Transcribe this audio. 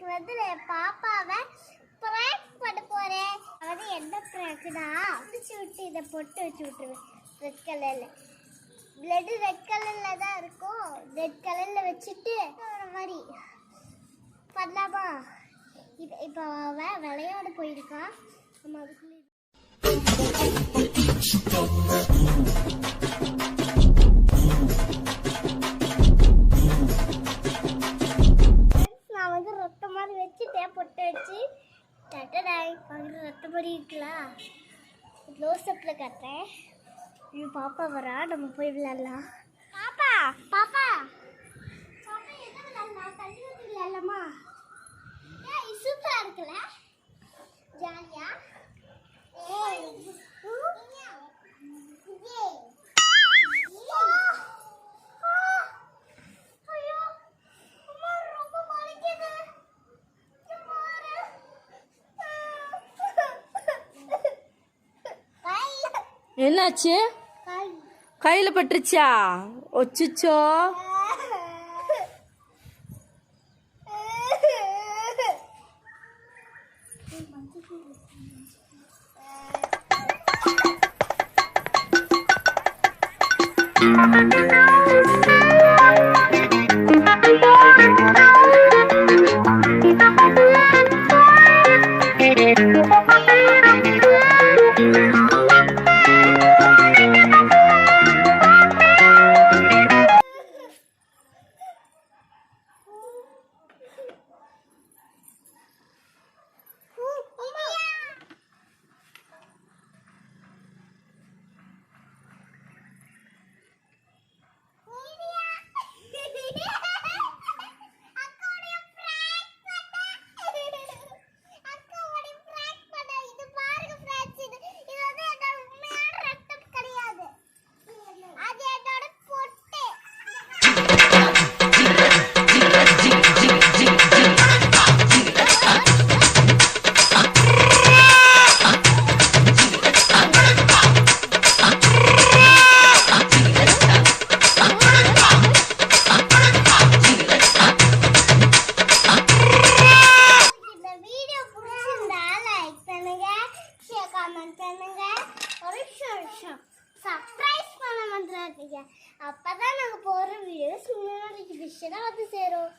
இன்னைக்கு வந்து பாப்பாவை ப்ராங்க் பண்ண போறேன். அதாவது என்ன ப்ராங்க்னா அடிச்சு விட்டு இதை பொட்டு வச்சு விட்டுருவேன். ரெட் கலர்ல பிளட் ரெட் கலர்ல தான் இருக்கும். ரெட் கலர்ல வச்சுட்டு ஒரு மாதிரி பண்ணலாமா? இது இப்போ அவன் விளையாட போயிருக்கான் நம்ம அதுக்குள்ளே வச்சுட்டேன் பொட்டு வச்சு டட்டடாய் வந்து ரத்த மாதிரி இருக்கலாம் க்ளோஸ்அப்பில் கட்டுறேன். இது பாப்பா வரா நம்ம போய் விளையாடலாம். பாப்பா! பாப்பா! பாப்பா என்ன விளையாடலாம்? தள்ளி வந்து விளையாடலாமா என்னாச்சு? கையில் பட்டுருச்சா? ஒச்சுச்சோ. வருஷம். சர்ப்ரைஸ் பண்ண வந்துடாதீங்க அப்போ தான் நாங்கள் போகிற வீடியோஸ் முன்னாடி விஷயம் தான் வந்து சேரும்.